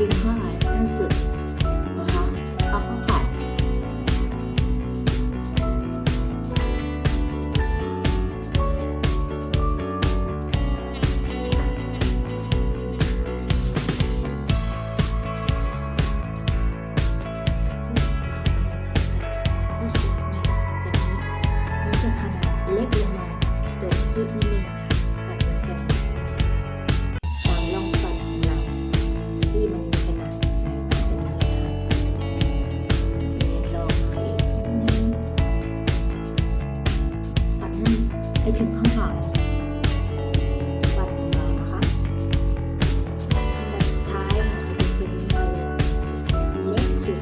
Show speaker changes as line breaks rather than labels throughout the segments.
ดึงเข้าหาท่านสุดนะคะเอาเข้าขาดในที่สุเล็กลงมาจากตัวที่นี่ ให้ถึงข้างหลังบัตรของเรานะคะแบบสุดท้ายจะเป็นตัวนี้เล็กสุด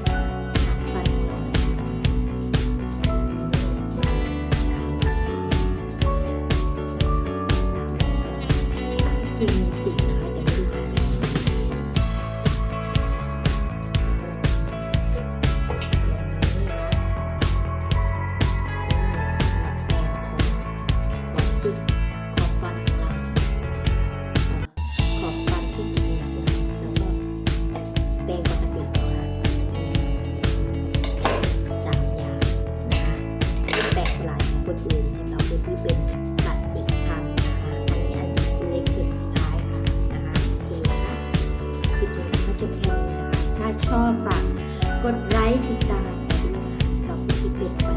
บัตรของเรากินสี เปนปกติค่ะสามอย่างนะคะที่แปลกปรลาดของคนอื่นสำหรับคนที่เป็นปฏิคำนะคะอันนี้อันเล็กสุดสุดท้ายค่ะนะคะโอเคค่ะคลิปนี้ก็จบแค่นี้นะคะ ถ้าชอบฝากกดไลค์ติดตามด้วยนะคะสำหรับคนที่เป็ด